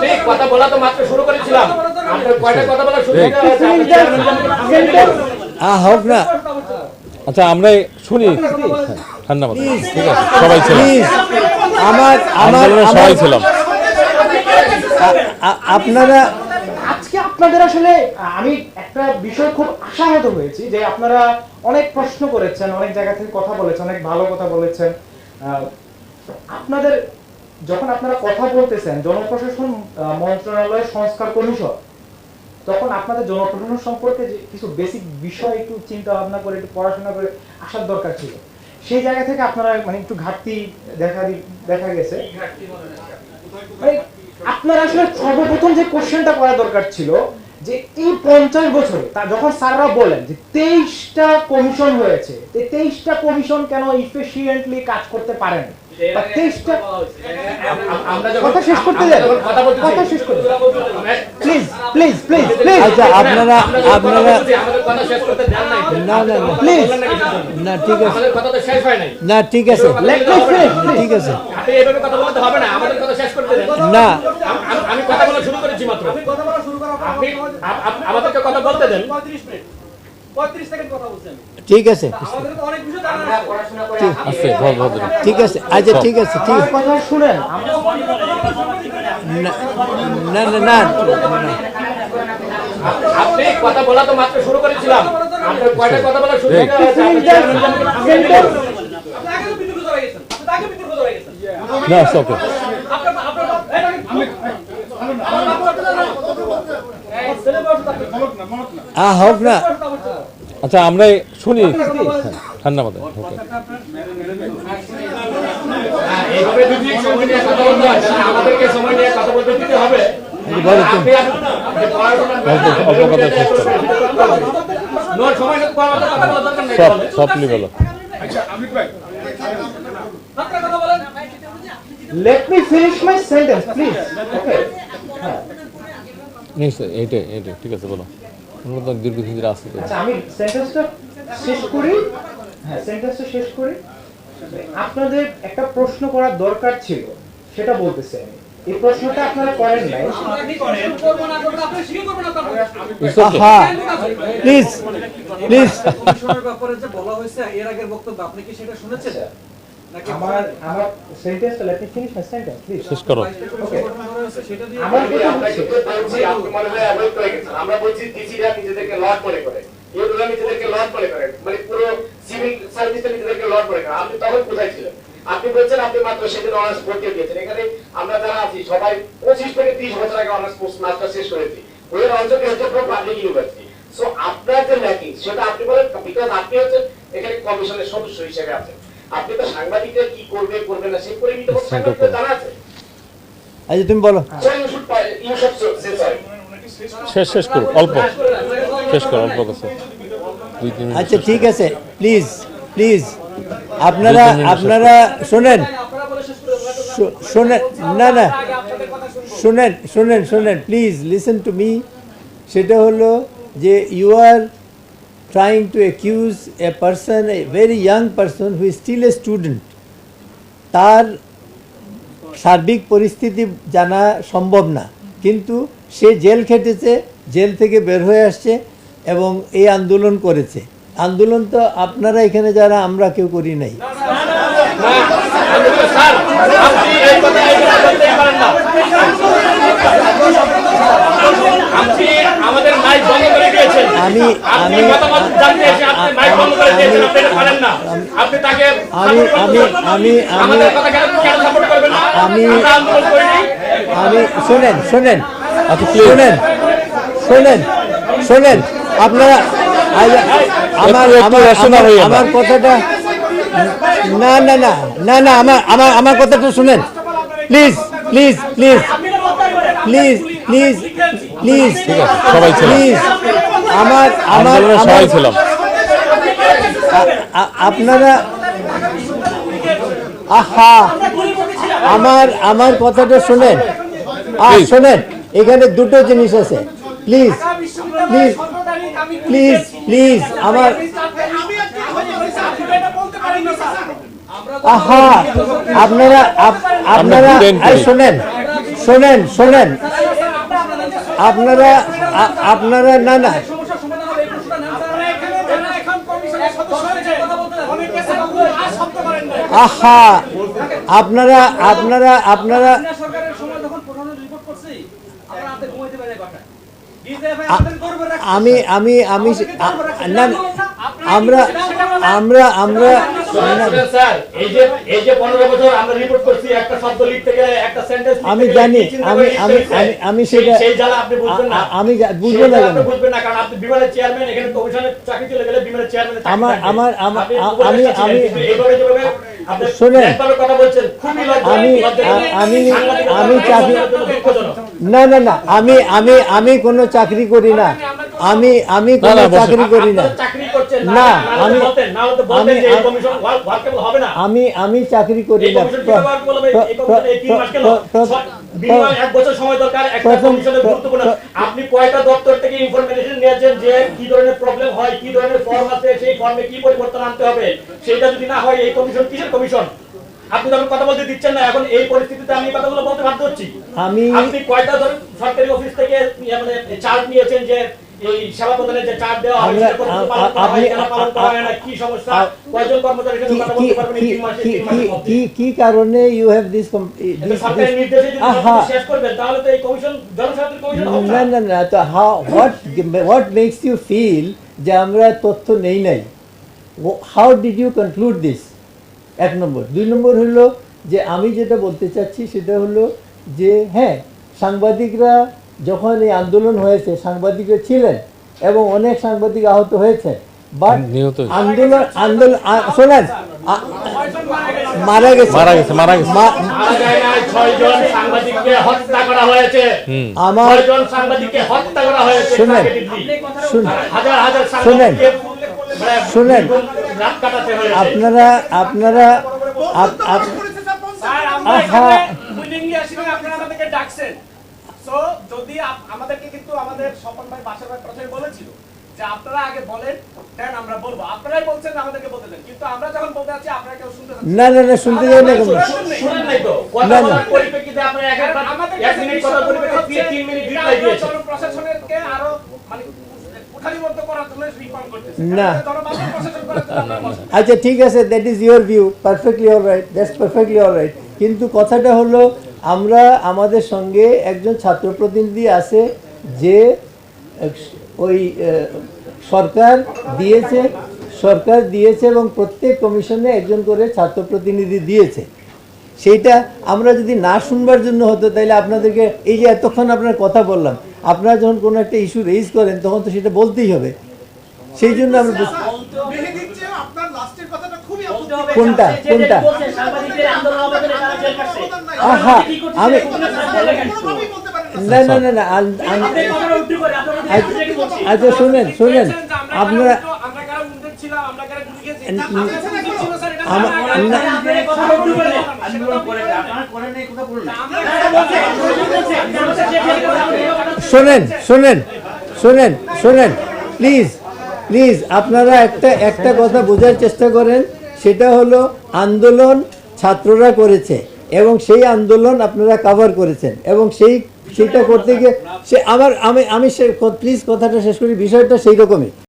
আপনি কথা বলা তো মাত্র শুরু করেছিলাম। আপনার কয়টা কথা বলা শুরু হয়ে হোক না। আচ্ছা আমরা শুনি। ঠান্ডা মাথায়। ঠিক আছে সবাই ছিলাম। আমার আমার সবাই ছিলাম। আপনারা আজকে আপনাদের আসলে আমি একটা বিষয় খুব আশাহত হয়েছি যে আপনারা অনেক প্রশ্ন করেছেন অনেক জায়গা থেকে কথা বলেছেন অনেক ভালো কথা বলেছেন। আপনাদের যখন আপনারা কথা বলতেছেন, জনপ্রশাসন মন্ত্রণালয়ের মন্ত্রণালয়, সংস্কার কমিশন তখন আপনাদের জনপ্রশাসন সম্পর্কে যে কিছু বেসিক বিষয়, একটু চিন্তা ভাবনা করে, একটু পড়াশোনা করে আসার দরকার ছিল। সেই জায়গা থেকে আপনারা মানে একটু ঘাটতি দেখা দেখা গেছে। মানে আপনার আসলে সর্বপ্রথম যে কোশ্চেনটা করা দরকার ছিল যে এই পঞ্চাশ বছরে তা যখন স্যাররা বলেন যে তেইশটা কমিশন হয়েছে তেইশটা কমিশন কেন ইফিসিয়েন্টলি কাজ করতে পারেন? বা তেইশটা কথা শেষ করতে আমরা দেন কথা শেষ করতে প্লিজ প্লিজ প্লিজ প্লিজ আচ্ছা আপনারা আপনারা বলতেছি, আমাদের কথা শেষ করতে দেন নাই। তো। না না। না প্লিজ না ঠিক আছে। আমাদের কথা তো শেষ নাই। না ঠিক আছে। লেট মি ঠিক আছে। আপনি এভাবে কথা বলতে হবে না। আমাদের কথা শেষ করতে দেন। না। আম- কথা বলা শুরু করেছি মাত্র। আমাদেরকে কথা বলতে দেন। ঠিক আছে। ঠিক আছে আচ্ছা ঠিক আছে ঠিক না না না না আপনি কথা বলা তো মাত্র শুরু করেছিলাম। আপনার কয়টা কথা বলা শুরু না আ হোক না আচ্ছা আমরা শুনি ঠান্ডা মাথায় ওকে এইভাবে নিয়ে কথা বলতে হয় তাহলে আমাদেরকে সময় নিয়ে কথা বলতে দিতে হবে বলো তুমি। আপনি আপনি পড়াশোনা- অল্প- অল্প কথা শেষ করো। নো, সময় নিয়ে কথা বলার কথা বলার দরকার নেই সব তাহলে। সফটলি বলো let me finish my sentence please okay নিশ্চয় এইটাই এইটাই ঠিক আছে বলো আমরা দীর্ঘদিন ধরে আসতে আচ্ছা আমি সেন্টেন্সটা শেষ করি। হ্যাঁ সেন্টেন্সটা শেষ করি। আপনাদের একটা প্রশ্ন করার দরকার ছিল সেটা বলতেছি আমি। এই প্রশ্নটা আপনারা করেন নাই। Please please. ব্যাপারে যে বলা হয়েছে এর আগের বক্তব্য আপনি কি সেটা শুনেছেন? নাকি আমার আমার সেন্টেন্সটা let me finish my sentence please শেষ করো। সেটা আমার কথা হচ্ছে কিন্তু আপনি মনে হয় avoid করে গেছেন। আমরা বলছি ডিসিরা নিজেদেরকে লট মনে করে। এগুলো নিজেদেরকে লট মনে করে মানে পুরো সিভিল সার্ভিসটা নিজেদেরকে লট মনে করে আপনি তখন কোথায় ছিলেন? আপনি বলছেন আপনি মাত্র সেদিন অনার্স ভর্তি দিয়েছেন এখানে আমরা যারা আছি সবাই পঁচিশ থেকে ত্রিশ বছর আগে অনার্স মাস্টার শেষ করেছি। অঞ্চলটি হচ্ছে পুরো পাবলিক ইউনিভার্সিটি সো আপনার যে ল্যাকিং সেটা আপনি বলেন বিকজ আপনি হচ্ছেন এখানে কমিশনের সদস্য হিসেবে আছেন। আপনি তো সাংবাদিকরা কি করবে করবে না সে পরিমিত জানা আছে? আচ্ছা তুমি বলো. শেষ শেষ করো অল্প। শেষ করো অল্প কথা। আচ্ছা ঠিক আছে প্লিজ প্লিজ আপনারা আপনারা শোনেন। শো- শোনেন না না। শোনেন শোনেন শোনেন প্লিজ লিসেন টু মি সেটা হলো যে you are trying to accuse a person a very young person who is still a student তার সার্বিক পরিস্থিতি জানা সম্ভব না কিন্তু সে জেল খেটেছে জেল থেকে বের হয়ে আসছে এবং এই আন্দোলন করেছে আন্দোলন তো আপনারা এখানে যারা আমরা কেউ করি নাই স্যার আপনি এই কথা এই কথা বলতেই পারেন না আপনি আমাদের মাইক বন্ধ করে দিয়েছেন। আমি আমি মতামত জানতে এসে আপনি মাইক বন্ধ করে দিয়েছেন আপনি এটা পারেন না। আপনি তাকে আমি- আমি- আমি- আমি- আমাদের কথা কেন কেন সাপোর্ট করবেন না? আমি- আমরা আন্দোলন করিনি। আমি শোনেন শোনেন। প্লিজ শোনেন। শোনেন। শোনেন। আপনারা আমার আমার কথাটা না না না না না আমার আমার আমার কথাটা শুনেন। Please please please please please please সবাই প্লিজ আমার আমার সবাই ছিলাম। আপনারা আহা আমার আমার কথাটা শোনেন। আর. শোনেন এখানে দুটো জিনিস আছে। প্লিজ প্লিজ প্লিজ প্লিজ আমার আহা আপনারা আপ- আপনারা শোনেন শোনেন শোনেন। আপনারা আপনারা না না। আহা আপনারা আপনারা আপনারা আমি আমি আমি না, আমরা আমরা আমরা না, শুনেন স্যার এই যে এই যে 15 বছর আমরা রিপোর্ট করছি একটা শব্দ লিখতে গেলে একটা সেন্টেন্স আমি জানি, আমি- আমি- আমি- আমি সেটা- আমি বুঝব না আমার- আমার- আমি- আমি- শোনেন। আমি- আমি- আমি চাকরি- না না না আমি আমি আমি কোনো চাকরি করি না। আমি আমি কোনো চাকরি করি না। না, আমি- আমি চাকরি করি না। আপনি কয়টা দপ্তর থেকে ইনফরমেশন নিয়েছেন যে কি ধরনের প্রবলেম হয় কি ধরনের ফর্ম আছে সেই ফর্মে কি পরিবর্তন আনতে হবে? সেটা যদি না হয় এই কমিশন কিসের কমিশন আপনি তখন কথা বলতে দিচ্ছেন না এখন এই পরিস্থিতিতে আমি কথাগুলো বলতে বাধ্য হচ্ছি। আমি আপনি কয়টা ধরুন সরকারি অফিস থেকে ইয়ে মানে চার্জ নিয়েছেন যে এই সেবা প্রদানের যে চার্জ দেওয়া হয় সেটা কতটুকু পালন করা হয়, কেন পালন করা হয় না, কি সমস্যা? কয়জন কর্মচারীর সাথে কথা বলতে পারবেন এই তিন মাসে তিন মাসের মধ্যে? কি কি কারণে ইউ হ্যাভ দিস এটা সরকারের নির্দেশে যদি শেষ করবেন তাহলে তো এই কমিশন জনস্বার্থের কমিশন হবে না? না না না তো how what what makes you feel যে আমরা তথ্য নেই নাই? How did you conclude this এক নম্বর। দুই নম্বর হলো যে আমি যেটা বলতে চাচ্ছি সেটা হলো যে হ্যাঁ সাংবাদিকরা যখন এই আন্দোলন হয়েছে সাংবাদিকরা ছিলেন এবং অনেক সাংবাদিক আহত হয়েছে বাট আন্দোলন আন্দোলন শোনেন মারা গেছে মারা গেছে, মারা গেছে। মা- মারা যায় না ছয়জন সাংবাদিককে হত্যা করা হয়েছে আমার সাংবাদিককে হত্যা করা হয়েছে শুনেন। শুনেন হাজার হাজার শুনেন। মানে শুনেন। আপনারা আপনারা আপনারা আমাদেরকে ডাকছেন সো যদি আমাদেরকে কিন্তু আমাদের স্বপন ভাই বাসার ভাই প্রথমে বলেছিল যে আপনারা আগে বলেন দেন আমরা বলব। আপনারাই বলছেন আমাদেরকে বলতে দেন। কিন্তু আমরা যখন বলতে যাচ্ছি আপনারা কেউ শুনতে না। না না শুনতে যাই না কোনো। শুনেন নাই তো। কথা বলার পরিপ্রেক্ষিতে আপনারা এক এক এক মিনিট কথা পরিপ্রেক্ষিতে তিন মিনিট রিপ্লাই দিয়েছেন। প্রশাসনকে আরও মানে না। আচ্ছা ঠিক আছে that is your view perfectly all right that's perfectly all right কিন্তু কথাটা হলো আমরা আমাদের সঙ্গে একজন ছাত্র প্রতিনিধি আছে যে, ওই সরকার দিয়েছে সরকার দিয়েছে এবং প্রত্যেক কমিশনে একজন করে ছাত্র প্রতিনিধি দিয়েছে। সেইটা আমরা যদি না শুনবার জন্য হতো তাহলে আপনাদেরকে এই যে এতক্ষণ আপনার কথা বললাম, আপনারা যখন কোনো একটা ইস্যু রেজ করেন, তখন তো সেটা বলতেই হবে। সেই জন্য আমরা কোনটা? কোনটা? আহা আমি না। না না না আন- আচ্ছা শুনেন শুনেন। আপনারা? শোনেন শোনেন শোনেন শোনেন। প্লিজ প্লিজ আপনারা একটা একটা কথা বোঝার চেষ্টা করেন। সেটা হলো আন্দোলন ছাত্ররা করেছে এবং সেই আন্দোলন আপনারা কাভার করেছেন এবং সেই, সেটা করতে গিয়ে সে, আমার, আমি আমি সে, প্লিজ কথাটা শেষ করি, বিষয়টা সেই রকমই